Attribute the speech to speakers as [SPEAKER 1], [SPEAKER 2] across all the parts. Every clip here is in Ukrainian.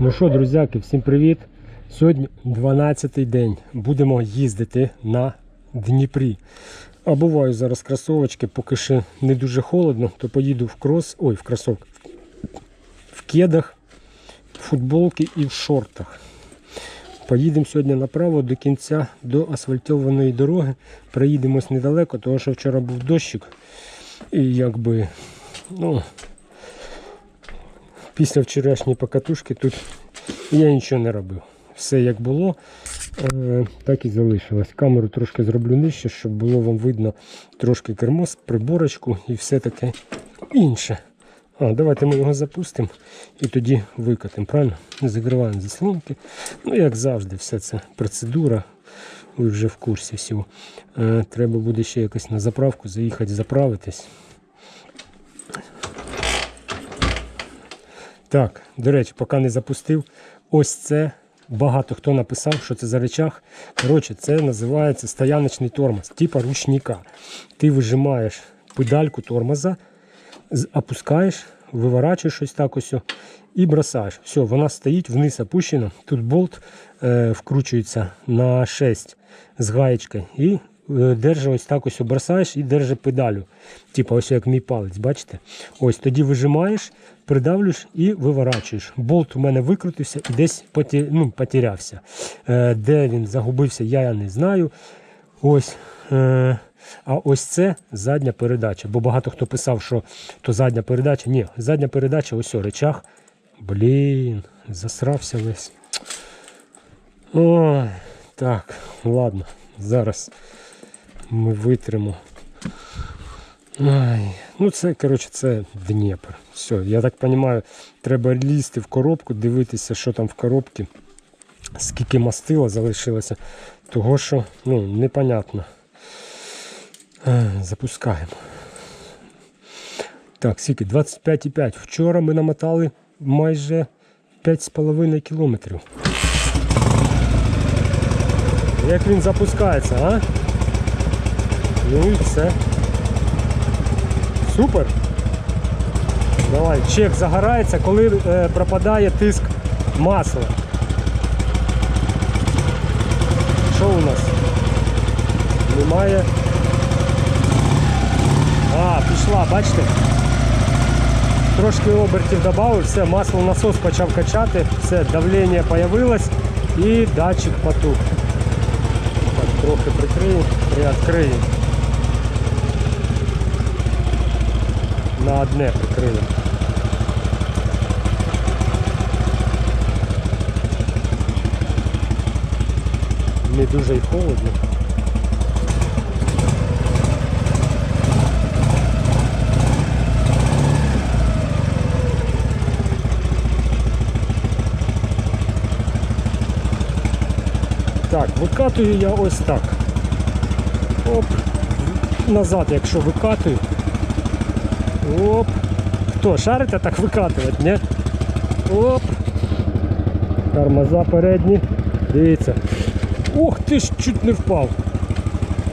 [SPEAKER 1] Ну що, друзяки, всім привіт! Сьогодні 12-й день. Будемо їздити на Дніпрі. А буваю зараз кросовочки, поки ще не дуже холодно, то поїду в крос, ой, в кросовках, в кедах, в футболці і в шортах. Поїдемо сьогодні направо до кінця до асфальтованої дороги. Проїдемось недалеко, тому що вчора був дощик. І якби, ну, після вчорашньої покатушки тут я нічого не робив. Все як було, е, так і залишилось. Камеру трошки зроблю нижче, щоб було вам видно трошки кермо, приборочку і все таке інше. А, давайте ми його запустимо і тоді викатимо. Правильно? Закриваємо заслонки. Ну, як завжди, все це процедура. Ви вже в курсі всього. Е, треба буде ще якось на заправку заїхати, заправитись. Так, до речі, поки не запустив, ось це багато хто написав, що це за речах. Коротше, це називається стояночний тормоз, типа ручника. Ти вижимаєш педальку тормоза, опускаєш, виворачуєш щось так ось і бросаєш. Все, вона стоїть вниз опущена. Тут болт е, вкручується на 6 з гаєчкою і е, держи ось так ось бросаєш і держи педалю. Типа ось як мій палець, бачите? Ось тоді вижимаєш, придавлюєш і виворачуєш. Болт у мене викрутився і десь поті, ну, потерявся. Е, де він загубився, я не знаю. Ось. Е, а ось це задня передача. Бо багато хто писав, що то задня передача. Ні, задня передача, ось о, речах. Блін, засрався весь. Ой, так, ладно, зараз ми витримо. Ай, ну це, коротше, це Дніпр. Все, я так розумію, треба лізти в коробку, дивитися, що там в коробці, скільки мастила залишилося. Того що, ну, непонятно. Е, Запускаємо. Так, скільки? 25,5. Вчора ми намотали майже 5,5 кілометрів. Як він запускається, а? Ну і все. Супер. Давай, чек загорається, коли е, пропадає тиск масла. Що у нас? Немає. А, пішла, бачите? Трошки обертів додав, все, масло насос почав качати, все, давлення з'явилось і датчик потух. Так, трохи прикрию, приоткрию. На одне прикрию. Не дуже й холодно. Так, викатую я ось так. Оп. Назад, якщо викатую. Оп. Хто, шарите так викатувати, ні? Оп. Тормоза передні. Дивіться. Ух ти ж, чуть не впав.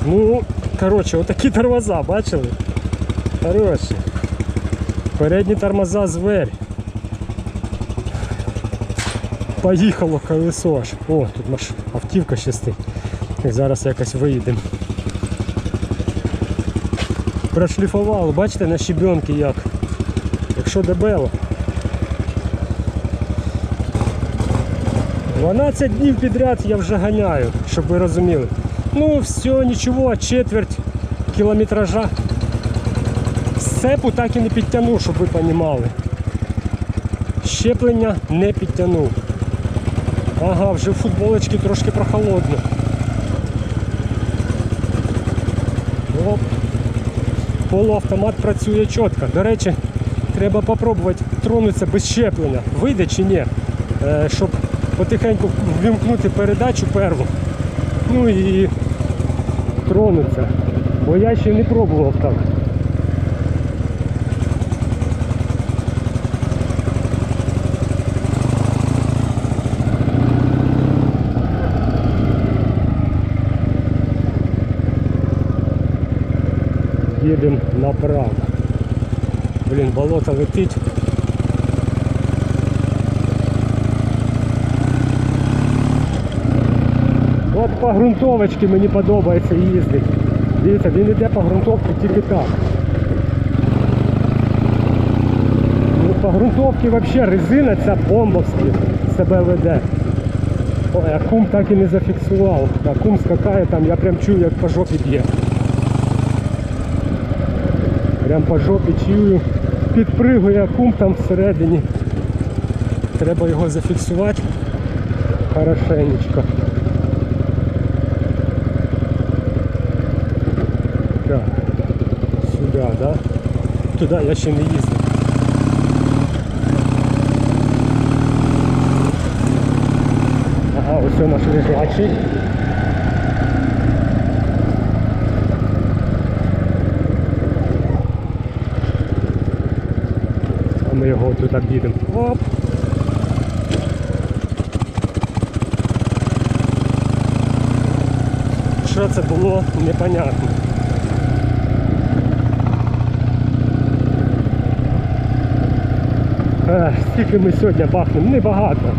[SPEAKER 1] Ну, коротше, отакі тормоза, бачили? Хороші. Передні тормоза зверь. Поїхало колесо аж. О, тут наш автівка ще стоїть. Зараз якось виїдемо. Прошліфувало, бачите, на щебенки як. Якщо дебело. 12 днів підряд я вже ганяю, щоб ви розуміли. Ну, все, нічого, четверть кілометража. Сцепу так і не підтягнув, щоб ви розуміли. Щеплення не підтягнув. Ага, вже в футболочці трошки прохолодно. Оп. Полуавтомат працює чітко. До речі, треба спробувати тронутися без щеплення. Вийде чи ні? Е, щоб потихеньку ввімкнути передачу перву. Ну і тронутися. Бо я ще не пробував так. їдемо направо. Блін, болото летить. От по грунтовочці мені подобається їздити. Дивіться, він йде по грунтовці тільки так. Ну, по грунтовці взагалі резина ця бомбовська себе веде. Ой, а кум так і не зафіксував. А кум скакає там, я прям чую, як по жопі б'є. Прям по жопі чую. Підпригує, кум там всередині. Треба його зафіксувати хорошенечко. Так, сюди, да? Туди я ще не їздив. Ага, ось наш лежачий. Його тут обідемо. Оп! Що це було, непонятно. Ех, скільки ми сьогодні бахнемо? Небагато.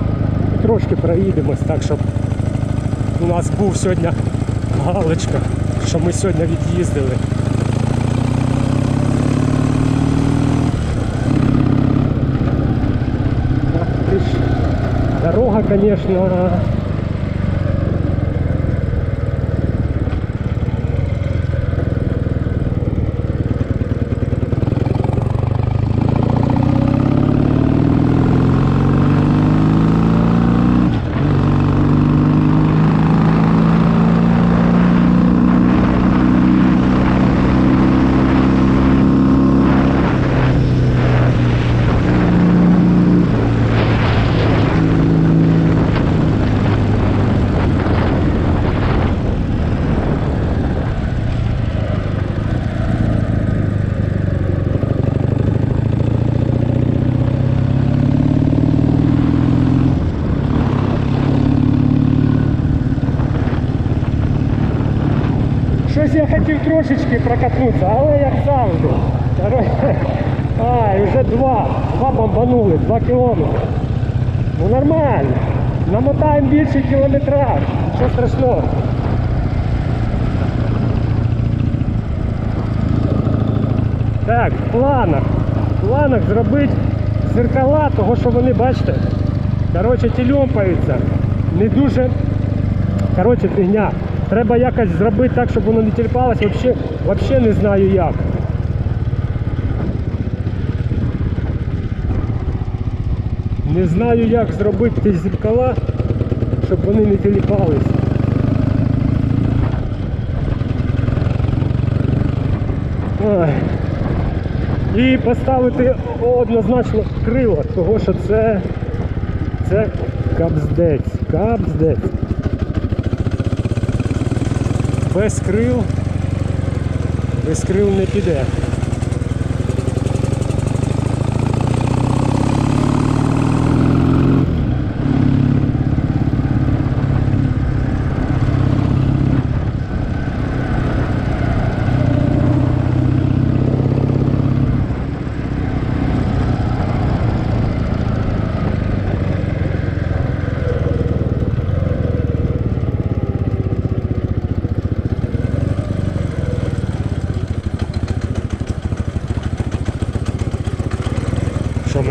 [SPEAKER 1] Трошки проїдемось так, щоб у нас був сьогодні галочка, що ми сьогодні від'їздили. Ах ти ж. Дорога, конечно, Щось я хотів трошечки прокатнутися, але як завжди. А, вже два. Два бомбанули, два кілометри. Ну нормально. Намотаємо більший кілометраж. Що страшного. Так, в планах. В планах зробити зеркала, того що вони, бачите, коротше, тільомпаються. Не дуже Коротше, фігня. Треба якось зробити так, щоб воно не тільпалось. Вообще, вообще не знаю як. Не знаю, як зробити ті зеркала, щоб вони не тіліпались. І поставити однозначно крила, того що це, це капздець, капздець без крил, без крил не піде.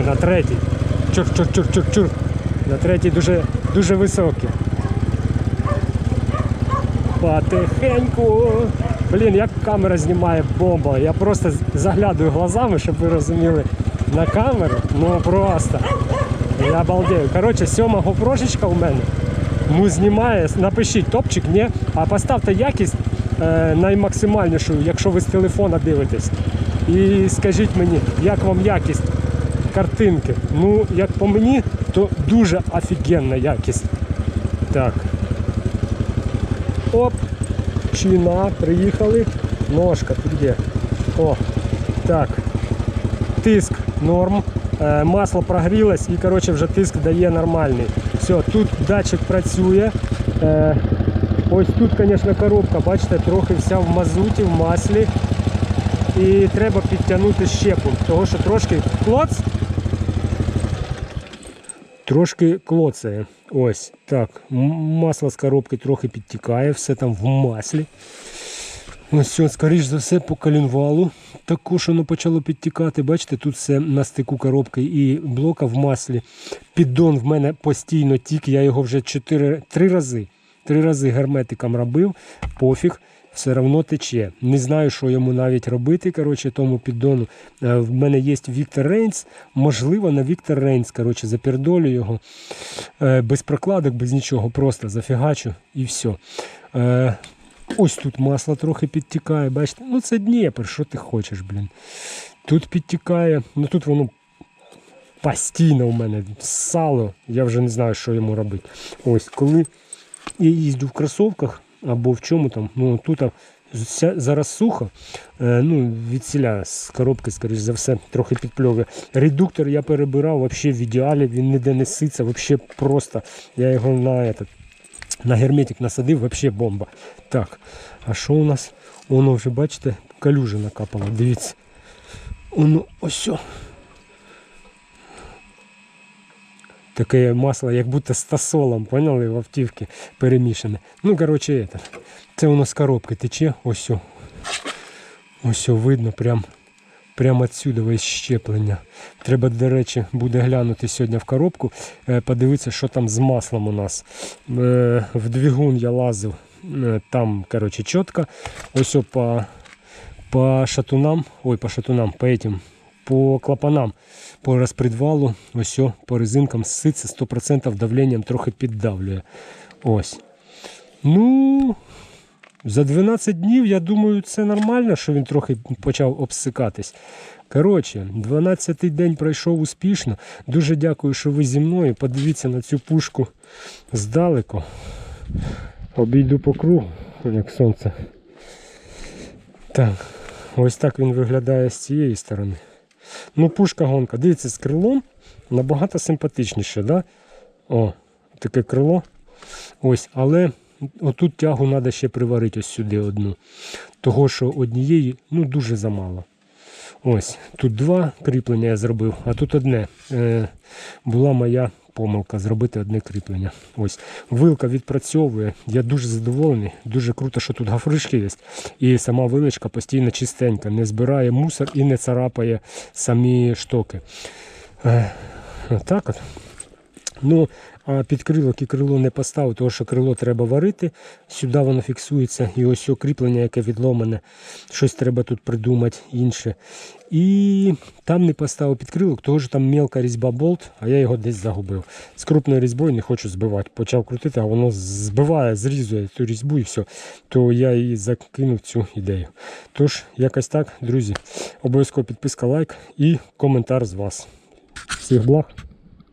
[SPEAKER 1] На третій? Чур-чур-чур-чур-чур. На третій дуже, дуже високі. Потихеньку. Блін, як камера знімає бомба. Я просто заглядаю глазами, щоб ви розуміли на камеру. Ну просто. Я обалдею. Коротше, сьома гопрошечка у мене. Ну, знімає, напишіть топчик, ні. А поставте якість е, наймаксимальнішу, якщо ви з телефона дивитесь. І скажіть мені, як вам якість картинки. Ну, як по мені, то дуже офігенна якість. Так. Оп. Чина, приїхали. Ножка, ти де? О, так. Тиск норм. Е, Масло прогрілось і коротше, вже тиск дає нормальний. Все, тут датчик працює. Е, Ось тут, звісно, коробка, бачите, трохи вся в мазуті, в маслі. І треба підтягнути щепу, того що трошки клоц Трошки клоцає. Ось так. Масло з коробки трохи підтікає, все там в маслі. Ось все, скоріш за все, по колінвалу. Також воно почало підтікати. Бачите, тут все на стику коробки і блока в маслі. Піддон в мене постійно тік. Я його вже 4, 3 рази. Три рази герметиком робив, пофіг, все одно тече. Не знаю, що йому навіть робити. Коротше, тому піддону. Е, В мене є Віктор Рейнс. Можливо, на Віктор Рейнс. Коротше, запердолю його. Е, Без прокладок, без нічого, просто зафігачу і все. Ось тут масло трохи підтікає, бачите? Ну це Дніпр, що ти хочеш, блін. Тут підтікає, ну тут воно постійно у мене сало, я вже не знаю, що йому робити. Ось, коли я їздю в кросовках або в чому там, ну тут зараз сухо, е, ну відсіля з коробки, скоріш за все, трохи підпльовує. Редуктор я перебирав взагалі в ідеалі, він ніде не ситься, взагалі просто. Я його на этот, на герметик насадив, взагалі бомба. Так, а що у нас? Воно вже, бачите, калюжа накапала, дивіться. Воно ось. о. Таке масло, як будто з тасолом, поняли, в автівці перемішане. Ну, коротше, это. це воно з коробки тече, ось. Ось видно, прям, прямо отсюда весь щеплення. Треба, до речі, буде глянути сьогодні в коробку, е, подивитися, що там з маслом у нас. Е, В двигун я лазив, е, там, коротше, чітко. Ось по, по шатунам, ой, по шатунам, по этим, по клапанам, по розпредвалу, ось по резинкам ситься 100% давленням трохи піддавлює. Ось. Ну, за 12 днів, я думаю, це нормально, що він трохи почав обсикатись. Коротше, 12-й день пройшов успішно. Дуже дякую, що ви зі мною. Подивіться на цю пушку здалеку. Обійду по кругу, як сонце. Так, ось так він виглядає з цієї сторони. Ну, пушка гонка. Дивіться, з крилом набагато симпатичніше, да? О, таке крило. Ось, але отут тягу треба ще приварити ось сюди одну. Того, що однієї ну, дуже замало. Ось, тут два кріплення я зробив, а тут одне. Е, була моя помилка зробити одне кріплення. Ось. Вилка відпрацьовує. Я дуже задоволений. Дуже круто, що тут гафришки є. І сама вилочка постійно чистенька, не збирає мусор і не царапає самі штоки. Е, так от. Ну, а під крилок і крило не поставив, тому що крило треба варити. Сюди воно фіксується. І ось кріплення, яке відломане. Щось треба тут придумати інше. І там не поставив під крилок, тому що там мелка різьба болт, а я його десь загубив. З крупною різьбою не хочу збивати. Почав крутити, а воно збиває, зрізує цю різьбу і все. То я і закинув цю ідею. Тож, якось так, друзі. Обов'язково підписка, лайк і коментар з вас. Всіх благ.